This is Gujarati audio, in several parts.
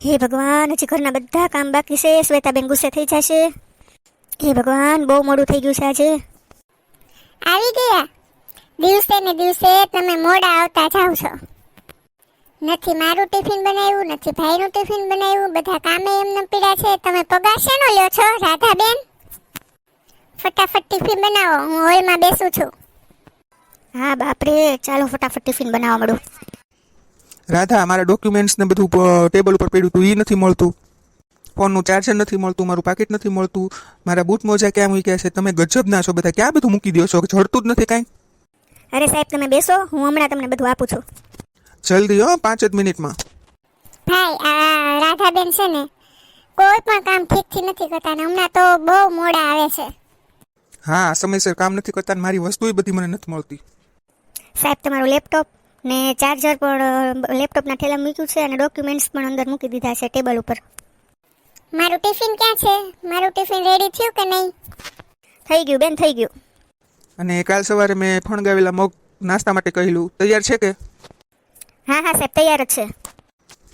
હે ભગવાન હજી ઘરના બધા કામ બાકી છે. શ્વેતાબેન ગુસ્સે થઈ જશે. હે ભગવાન બહુ મોડું થઈ ગયું છે આજે. આવી ગયા. દિવસે ને દિવસે તમે મોડા આવતા જાવ છો. નથી મારું ટિફિન બનાવ્યું નથી ભાઈનું ટિફિન બનાવ્યું. બધા કામે એમને પીડા છે. તમે પગાર શેનો લ્યો છો રાધાબેન? ફટાફટ ટિફિન બનાવો. હું હોલમાં બેસું છું. હા બાપરે ચાલો ફટાફટ ટિફિન બનાવવા મળું. રાધા મારા ડોક્યુમેન્ટ્સ ને બધું ટેબલ ઉપર પડ્યું હતું એ નથી મળતું. ફોનનું ચાર્જર નથી મળતું મારું પાકીટ નથી મળતું. મારા બૂટ મોજા ક્યાં મૂક્યા છે? તમે ગજબ ના છો બધા. ક્યાં બધું મૂકી દો છો? જડતું જ નથી કાંઈ? અરે સાહેબ તમે બેસો હું હમણાં તમને બધું આપું છું. જલ્દી હો પાંચ જ મિનિટમાં. ભાઈ આ રાધાબેન છે ને કોઈ પણ કામ ઠીકથી નથી કરતા ને હમણાં તો બહુ મોડા આવે છે. હા સમયસર કામ નથી કરતા ને મારી વસ્તુય બધી મને નથી મળતી. સાહેબ તમારું લેપટોપ ને ચાર્જર પણ લેપટોપના થેલા મૂક્યું છે અને ડોક્યુમેન્ટ્સ પણ અંદર મૂકી દીધા છે ટેબલ ઉપર. મારું ટિફિન ક્યાં છે? મારું ટિફિન રેડી થયું કે નહીં? થઈ ગયું બેન થઈ ગયું. અને કાલ સવારે મેં ફણગાવેલા મગ નાસ્તા માટે કહેલું. તૈયાર છે કે? હા હા સાહેબ તૈયાર જ છે.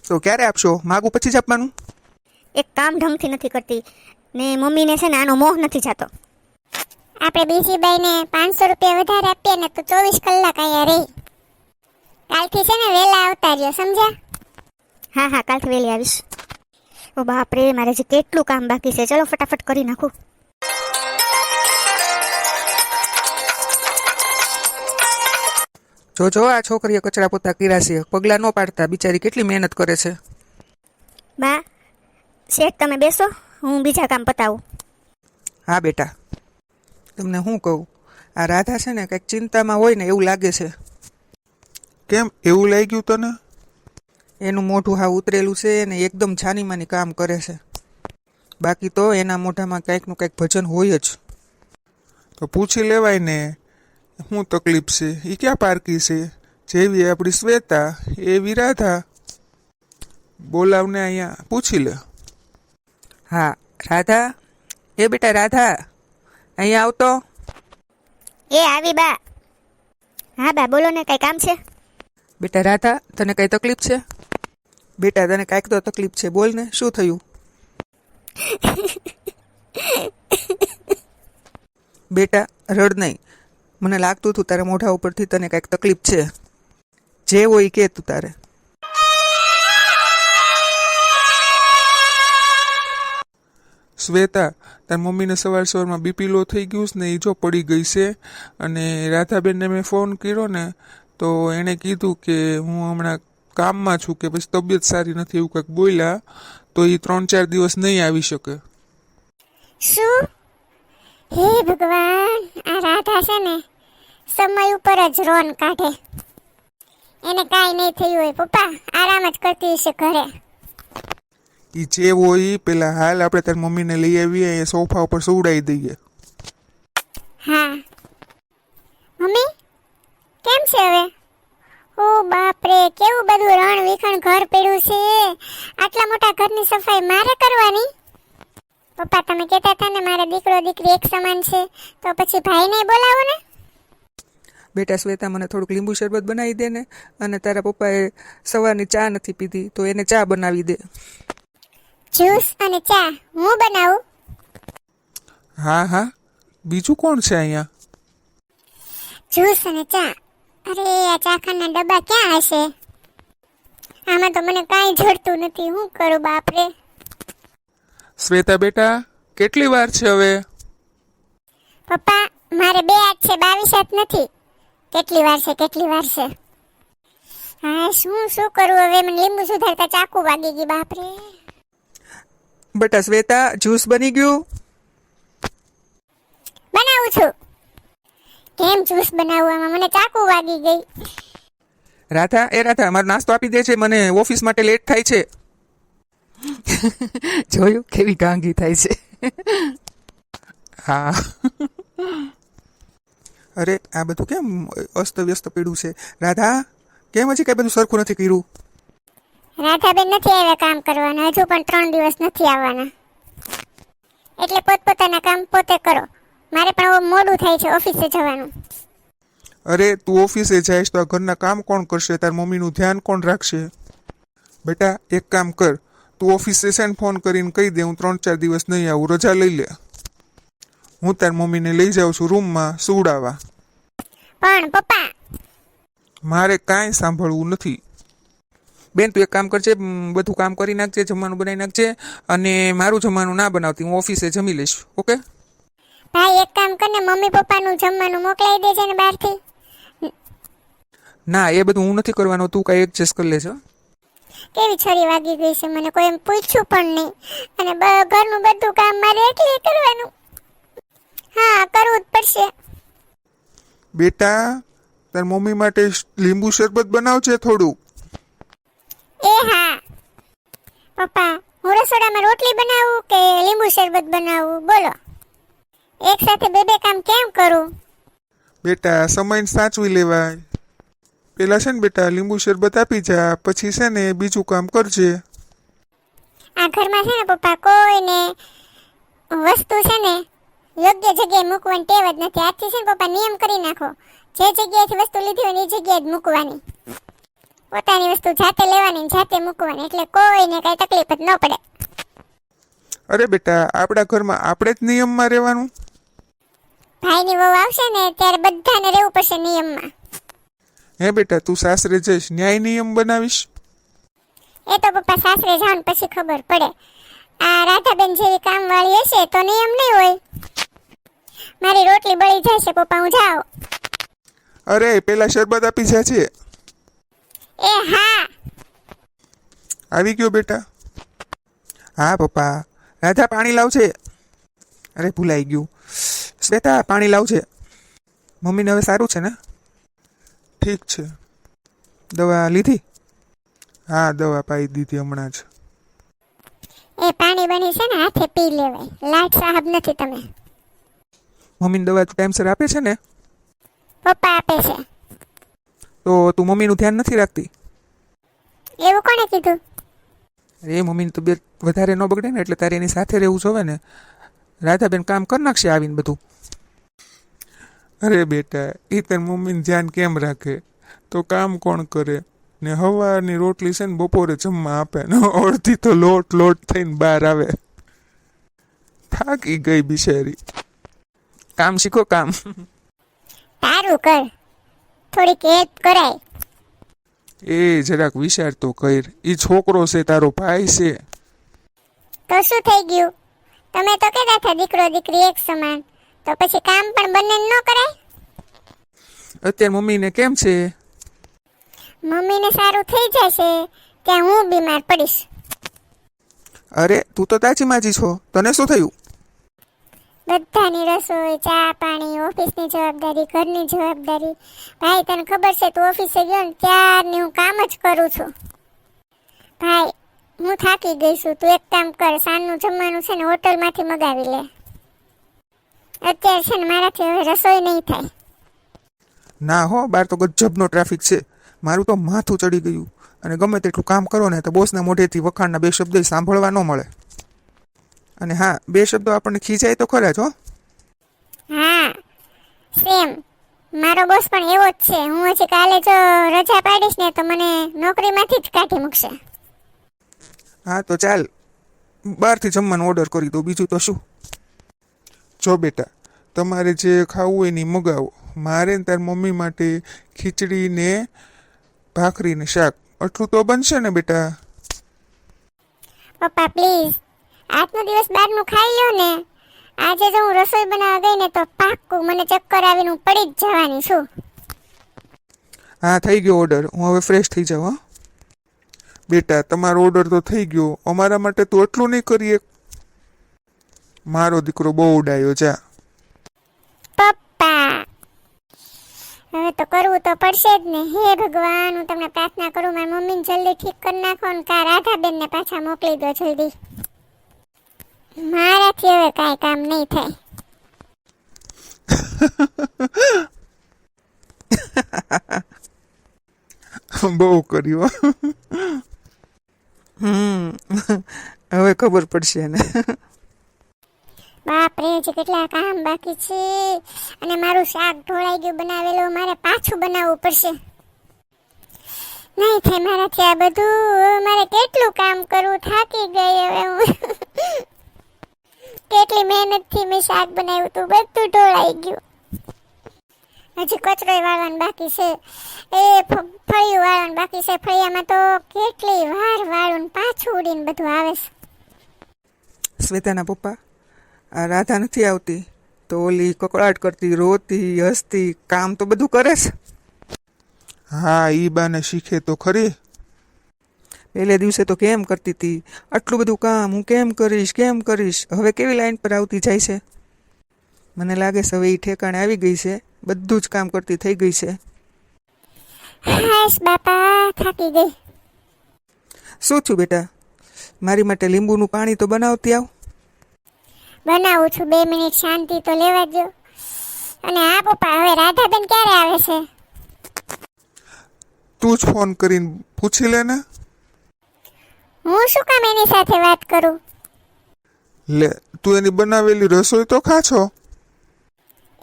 તો ક્યારે આપશો? માગું પછી જ આપવાનું? એક કામ ઢંગથી નથી કરતી. ને મમ્મીને છે ને આનો મોહ નથી જાતો. આપણે બીજી બાઈને પાંચસો રૂપિયા વધારે આપીએ ને તો ચોવીસ કલાક અહીંયા રહી. કાલથી છે ને વહેલા આવતા રહ્યો સમજ્યા? હા હા કાલથી વહેલી આવીશ. ઓ બાપરે મારે જે કેટલું કામ બાકી છે. ચલો ફટાફટ કરી નાખું. જો જો આ છોકરીએ કચરા પોતા કર્યા છે. પગલાં ન પાડતા. બિચારી કેટલી મહેનત કરે છે. બા શેઠ તમે બેસો. હું બીજા કામ પતાવું. હા બેટા. તમને શું કહું? આ રાધા છે ને કંઈક ચિંતામાં હોય ને એવું લાગે છે. કેમ? એવું લાગ્યું તને? એનું મોઢું હા ઉતરેલું છે અને એકદમ છાનીમાની કામ કરે છે. બાકી તો એના મોઢામાં કંઈકનું કંઈક ભજન હોય જ. તો પૂછી લેવાય ને શું તકલીફ છે? એ ક્યાં પારકી છે? જેવી આપણી શ્વેતા એવી રાધા. બોલાવને અહીંયા પૂછી લે. હા રાધા? એ બેટા રાધા અહીંયા આવતો. એ આવી બા. હા બા બોલો ને કઈ કામ છે? બેટા, રાધા, તને કઈ તકલીફ છે? બેટા, તને કાંઈક તો તકલીફ છે. બોલ ને, શું થયું? બેટા, રડ નહીં. મને લાગતું હતું તારા મોઢા ઉપરથી તને કાંઈક તકલીફ છે. જે હોય કે તું તારે. શ્વેતા, તાર મમ્મીને સવાર સવારમાં બીપી લો થઈ ગયું છે ને એ જો પડી ગઈ છે. અને રાધાબેનને મેં ફોન કર્યો ને તો એણે કીધું કે હું હમણાં કામમાં છું કે પછી તબિયત સારી નથી એવું કંઈક બોલ્યા તો એ ત્રણ ચાર દિવસ નહીં આવી શકે. શું? હે ભગવાન આ રાધા છે ને સમય ઉપર જ રોન કાઢે. એને કાંઈ નહીં થયું હોય પપ્પા આરામ જ કરતી હશે ઘરે. એ જે હોય પેલા હાલ આપણે તાર મમ્મીને લઈ આવીએ એ સોફા ઉપર સુવડાવી દઈએ. હા. મમ્મી કેમ છે હવે? ઓ બાપ રે કેવું બધું રણ વિખણ ઘર પડ્યું છે? આટલા મોટા ઘરની સફાઈ મારે કરવાની? પપ્પા તમે કહેતા હતા ને મારા દીકરો દીકરી એક સમાન છે તો પછી ભાઈને બોલાવો ને. બેટા શ્વેતા મને થોડુંક લીંબુ શરબત બનાવી દે ને અને તારા પપ્પાએ સવારની ચા નથી પીધી તો એને ચા બનાવી દે. જ્યુસ અને ચા હું બનાવું? હા હા. બીજું કોણ છે અહીંયા? જ્યુસ અને ચા. અરે આ ચાખાના ડબ્બા ક્યાં હશે? આમાં તો મને કાંઈ જડતું નથી. હું કરું બાપરે? શ્વેતા બેટા કેટલી વાર છે હવે? પપ્પા મારે બે હાથ છે બાવીસ હાથ નથી. કેટલી વાર છે કેટલી વાર છે? હા શું શું કરું હવે? મને લીંબુ સુધારતા ચાકુ વાગી ગઈ બાપરે. બેટા શ્વેતા જ્યુસ બની ગયું? બનાવું છું. કેમ જ્યુસ બનાવવામાં? મને ચાકુ વાગી ગઈ. રાધા એ રાધા મારો નાસ્તો આપી દે છે. મને ઓફિસ માટે લેટ થાય છે. જોયું? કેવી ગાંગી થાય છે. હા. અરે આ બધું કેમ અસ્તવ્યસ્ત પીડું છે? રાધા કેમ હજી કઈ બધું સરખું નથી કર્યું? રાધાબેન નથી આવ્યા કામ કરવાના. હજુ પણ ત્રણ દિવસ નથી આવવાના. એટલે પોતપોતાના કામ પોતે કરો. મારે પણ મોડું થાય છે ઓફિસે જવાનું. અરે તું ઓફિસે જઈશ તો આ ઘરના કામ કોણ કરશે? તાર મમ્મીનું ધ્યાન કોણ રાખશે? બેટા એક કામ કર. તું ઓફિસે છે ને ફોન કરીને કહી દે હું ત્રણ ચાર દિવસ નહીં આવું રજા લઈ લે. હું તાર મમ્મીને લઈ જાઉં છું રૂમમાં સુવડાવવા. પણ પપ્પા! મારે કાંઈ સાંભળવું નથી. બેન તું એક કામ કરજે બધું કામ કરી નાખજે જમવાનું બનાવી નાખજે અને મારું જમવાનું ના બનાવતી હું ઓફિસે જમી લઈશ ઓકે? ભાઈ એક કામ કરને મમ્મી પપ્પાનું જમવાનું મોકલાઈ દેજે ને બહારથી. ના એ બધું હું નથી કરવાનું. તું કઈ એડજસ્ટ કરી લેજો કેવી છરી વાગી ગઈ છે મને કોઈ એમ પૂછ્યું પણ નહીં. અને ઘરનું બધું કામ મારે એકલી કરવાનું. હા કરવું જ પડશે. બેટા તાર મમ્મી માટે લીંબુ શરબત બનાવજે થોડું એ હા. પપ્પા હું રસોડામાં રોટલી બનાવું કે લીંબુ શરબત બનાવું? બોલો. એક સાથે બે બે કામ કેમ કરું? બેટા સમય સાચવી લેવાય. પેલા છે ને બેટા લીંબુ શરબત આપી જા પછી છે ને બીજું કામ કરજે. આ ઘરમાં છે ને પપ્પા કોઈને વસ્તુ છે ને યોગ્ય જગ્યાએ મૂકવાની ટેવ જ નથી. આજથી છે ને પપ્પા નિયમ કરી નાખો. જે જગ્યાએથી વસ્તુ લીધી હોય ને એ જગ્યાએ જ મૂકવાની. પોતાની વસ્તુ જાતે લેવાની જાતે મૂકવાની. એટલે કોઈને કઈ તકલીફ જ ન પડે. અરે બેટા આપણા ઘરમાં આપણે જ નિયમમાં રહેવાનું? ભાઈની વહુ આવશે ને ત્યારે બધાને રહેવું પડશે નિયમમાં. હે બેટા તું સાસરે જઈશ ન્યાય નિયમ બનાવીશ? એ તો પપ્પા સાસરે જાવ ને પછી ખબર પડે. આ રાધાબેન જેવી કામવાળી હશે તો નિયમ નહીં હોય. મારી રોટલી બળી છે પપ્પા હું જાઉં. અરે પેલા શરબત આપી જા છે એ હા. આવી ગયો બેટા. હા પપ્પા. રાધા પાણી લાવજે. અરે ભૂલાઈ ગયું. શ્વેતા પાણી લાવજે મમ્મીને હવે સારું છે ને? ઠીક છે. દવા લીધી? હા દવા પાઈ દીધી હમણાં જ. એ પાણી બની છે ને હાથે પી લેવાય. લાટ સાહેબ નથી તમે. મમ્મીને દવા ટાઈમસર આપે છે ને? પપ્પા આપે છે. તો તું મમ્મીનું ધ્યાન નથી રાખતી? એવું કોણે કીધું? અરે મમ્મીની તબિયત વધારે ન બગડે ને એટલે તારે એની સાથે રહેવું જોવે ને. રાધાબેન કામ કરી નાખશે આવીને બધું. અરે બેટા એ તાર મમ્મીને ધ્યાન કેમ રાખે? તો કામ કોણ કરે? ને હવારની રોટલી છે ને બપોરે જમવા આપે. ને અડધી તો લોટ લોટ થઈને બહાર આવે. થાકી ગઈ બિચારી. કામ શીખો કામ. તારું કર. થોડીક હેલ્પ કરાય. એ જરાક વિચાર તો કર. એ છોકરો છે તારો ભાઈ છે. તો શું થઈ ગયું? તમે તો કહેતા હતા દીકરો દીકરી એક સમાન. તો પછી કામ પણ બંને ન કરાય અત્યારે મમ્મીને કેમ છે? મમ્મીને સારું થઈ જશે ત્યાં હું બીમાર પડીશ. અરે તું તો તાજી માજી છો. તને શું થયું? બધાની રસોઈ ચા પાણી ઓફિસની જવાબદારી ઘરની જવાબદારી. ભાઈ તને ખબર છે તું ઓફિસે ગયો ને ત્યારની હું કામ જ કરું છું. ભાઈ હું થાકી ગઈ છું. તું એક કામ કર સાંજનું જમવાનું છે ને હોટલમાંથી મગાવી લે. અત્યારે છે ને મારાથી હવે રસોઈ નહીં થાય. ના હો બાર તો ગજબનો ટ્રાફિક છે. મારું તો માથું ચડી ગયું. અને ગમે તેટલું કામ કરો ને તો બોસના મોઢેથી વખાણના બે શબ્દો સાંભળવા ન મળે. અને હા બે શબ્દો આપણને ખીજાય તો ખરા જ હો. હા સેમ. મારો બોસ પણ એવો જ છે. હું હજી કાલે જો રજા પાડીશ ને તો મને નોકરીમાંથી જ કાઢી મૂકશે. હા તો ચાલ. બહારથી જમવાનું ઓર્ડર કરી દો. બીજું તો શું? જો બેટા તમારે જે ખાવું હોય ને મગાવો. મારે ને તાર મમ્મી માટે ખીચડી ને ભાખરી ને શાક. આટલું તો બનશે ને બેટા? પપ્પા પ્લીઝ આજનો દિવસ બહારનું ખાઈ લો ને. આજે જો હું રસોઈ બનાવવા ગઈ ને તો પાક્કું મને ચક્કર આવીને હું પડી જ જવાની છું. હા થઈ ગયો ઓર્ડર હું હવે ફ્રેશ થઈ જાઉં હા. બેટા તમારો ઓર્ડર તો થઈ ગયો. અમારા માટે તું એટલું નહીં કરીએ. મારો દીકરો બહુ ઉડાયો જા. પપ્પા હવે તો કરવું તો પડશે જ ને. હે ભગવાન હું તમને પ્રાર્થના કરું મારી મમ્મીને જલ્દી ઠીક કરી નાખો ને કા રાધાબેનને પાછા મોકલી દો જલ્દી. મારાથી હવે કાંઈ કામ નહીં થાય. બહુ કર્યું હો. હમ હવે ખબર પડશે એને. બાપ રે જે કેટલા કામ બાકી છે. અને મારું શાક ઢોળાઈ ગયું બનાવેલું, મારે પાછું બનાવવું પડશે. નહીં થાય મારાથી આ બધું. મારે કેટલું કામ કરવું, થાકી ગઈ હવે હું. કેટલી મહેનતથી મેં શાક બનાવ્યું હતું, બધું ઢોળાઈ ગયું. હજી કચરો વાળવાનું બાકી છે. એ ફળિયું વાળવાનું બાકી છે. ફળિયામાં તો કેટલી વાર વાળું પાછું ઉડીને બધું આવે છે. શ્વેતાના પપ્પા. આ રાધા નથી આવતી. તો ઓલી કકળાટ કરતી રોતી હસતી કામ તો બધું કરે છે. હા ઈ બાને શીખે તો ખરી. પહેલે દિવસે તો કેમ કરતી હતી આટલું બધું કામ હું કેમ કરીશ કેમ કરીશ? હવે કેવી લાઈન પર આવતી જાય છે? મને લાગે છે હવે એ ઠેકાણે આવી ગઈ છે. બધું જ કામ કરતી થઈ ગઈ છે. હાશ બાપા થાકી ગઈ. શું છું બેટા? મારી માટે લીંબુનું પાણી તો બનાવતી આવ. બનાવું છું. બે મિનિટ શાંતિ તો લેવા દો અને હા પપ્પા હવે રાધાબેન ક્યારે આવે છે? તું જ ફોન કરીને પૂછી લે ને. હું શું કામ એની સાથે વાત કરું? લે તું એની બનાવેલી રસોઈ તો ખા છો?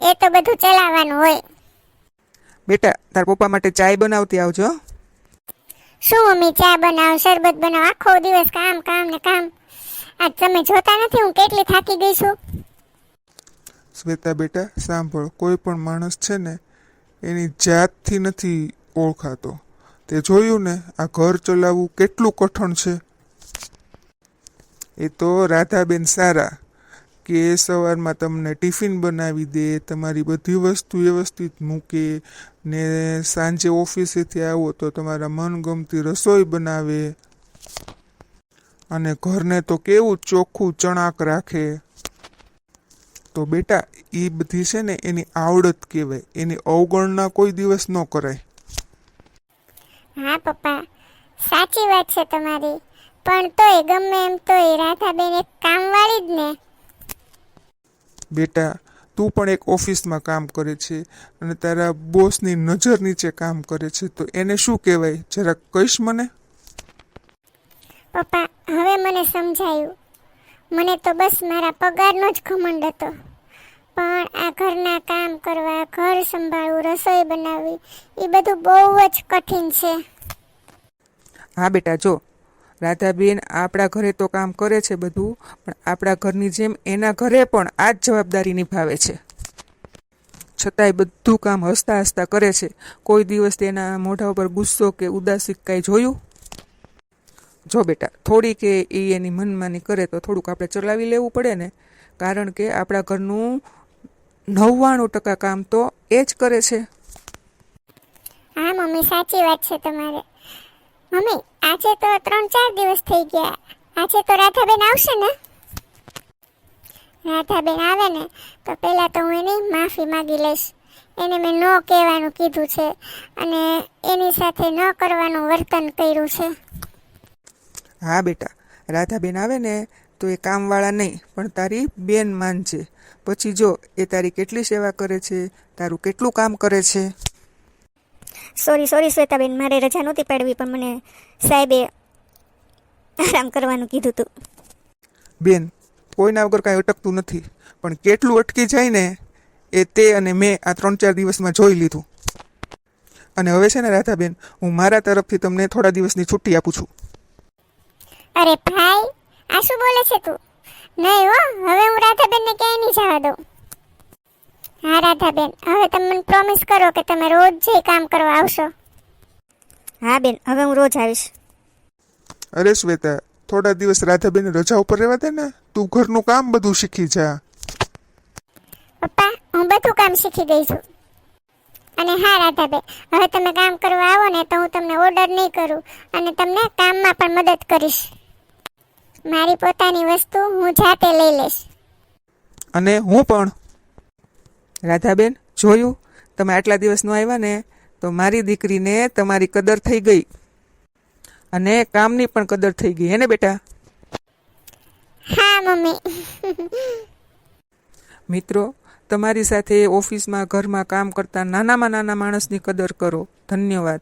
એ તો બધું ચલાવવાનું હોય. બેટા તાર પપ્પા માટે ચાય બનાવતી આવજો હો. શું મમ્મી ચા બનાવ, શરબત બનાવ? આખો દિવસ કામ કામ ને કામ. આજ તમે જોતા નથી, હું કેટલી થાકી ગઈ છું. શ્વેતા બેટા, સાંભળ, કોઈ પણ માણસ છે ને, એની જાતથી નથી ઓળખાતો. તે જોયું ને, આ ઘર ચલાવવું કેટલું કઠણ છે. એ તો રાધાબેન સારા. કે સવારમાં તમને ટિફિન બનાવી દે, તમારી બધી વસ્તુ વ્યવસ્થિત મૂકે ને સાંજે ઓફિસેથી આવો તો તમારા મનગમતી રસોઈ બનાવે. અને ઘરને તો કેવું ચોખ્ખું ચણાક રાખે. તો બેટા એ બધી છે ને એની આવડત કહેવાય. એની અવગણના કોઈ દિવસ ન કરાય. હા, પપ્પા. સાચી વાત છે તમારી. પણ તોય ગમે એમ તોય રાધાબેન એક કામવાળી જ ને. બેટા તું પણ એક ઓફિસમાં કામ કરે છે અને તારા બોસની નજર નીચે કામ કરે છે તો એને શું કહેવાય? જરાક કહીશ મને? પપ્પા હવે મને સમજાયું. મને તો બસ મારા પગારનો જ ઘમંડ હતો. પણ આ ઘરના કામ કરવા ઘર સંભાળવું રસોઈ બનાવવી એ બધું બહુ જ કઠિન છે. હા બેટા જો રાધાબેન આપણા ઘરે તો કામ કરે છે બધું, પણ આપણા ઘરની જેમ એના ઘરે પણ આ જ જવાબદારી નિભાવે છે. છતાંય બધું કામ હસતા હસતા કરે છે. કોઈ દિવસ તેના મોઢા ઉપર ગુસ્સો કે ઉદાસી કાંઈ જોયું? જો બેટા થોડી કે એ એની મનમાની કરે તો થોડુંક આપણે ચલાવી લેવું પડે ને. કારણ કે આપણા ઘરનું નવ્વાણું ટકા કામ તો એ જ કરે છે. હા, મમ્મી, સાચી વાત છે તમારે. મમ્મી, આજે તો ત્રણ ચાર દિવસ થઈ ગયા. આજે તો રાધાબેન આવશે ને? રાધાબેન આવે ને, તો પહેલાં તો હું એની માફી માગી લઈશ. એને મેં ન કહેવાનું કીધું છે અને એની સાથે ન કરવાનું વર્તન કર્યું છે. હા બેટા, રાધાબેન આવે ને, તો એ કામવાળા નહીં, પણ તારી બેન માન છે પછી જો એ તારી કેટલી સેવા કરે છે, તારું કેટલું કામ કરે છે? સોરી સોરી શ્વેતાબેન મારે રજા નહોતી પાડવી પણ મને સાહેબે આરામ કરવાનું કીધું હતું. બેન કોઈના વગર કાંઈ અટકતું નથી પણ કેટલું અટકી જાય ને એ તે અને મેં આ ત્રણ ચાર દિવસમાં જોઈ લીધું. અને હવે છે ને રાધાબેન હું મારા તરફથી તમને થોડા દિવસની છુટ્ટી આપું છું. અરે ભાઈ આ શું બોલે છે તું નહીં હો હવે હું રાધાબેનને ક્યાંય નહીં જવા દઉં હા રાધાબેન હવે તમે મને પ્રોમિસ કરો કે તમે રોજ જે કામ કરવા આવશો. હા બેન હવે હું રોજ આવીશ. અરે શ્વેતા થોડા દિવસ રાધાબેન રજા ઉપર રહેવા દે ને તું ઘરનું કામ બધું શીખી જા. પપ્પા હું બધું કામ શીખી ગઈ છું. અને હા રાધાબેન હવે તમે કામ કરવા આવો ને તો હું તમને ઓર્ડર નહીં કરું અને તમને કામમાં પણ મદદ કરીશ. મારી પોતાની વસ્તુ હું જાતે લઈ લઈશ. અને હું પણ? રાધાબેન જોયું? તમે આટલા દિવસ ન આવ્યા ને તો મારી દીકરીને તમારી કદર થઈ ગઈ. અને કામની પણ કદર થઈ ગઈ હે ને બેટા? હા મમ્મી. મિત્રો તમારી સાથે ઓફિસમાં ઘરમાં કામ કરતા નાનામાં નાના માણસની કદર કરો. ધન્યવાદ.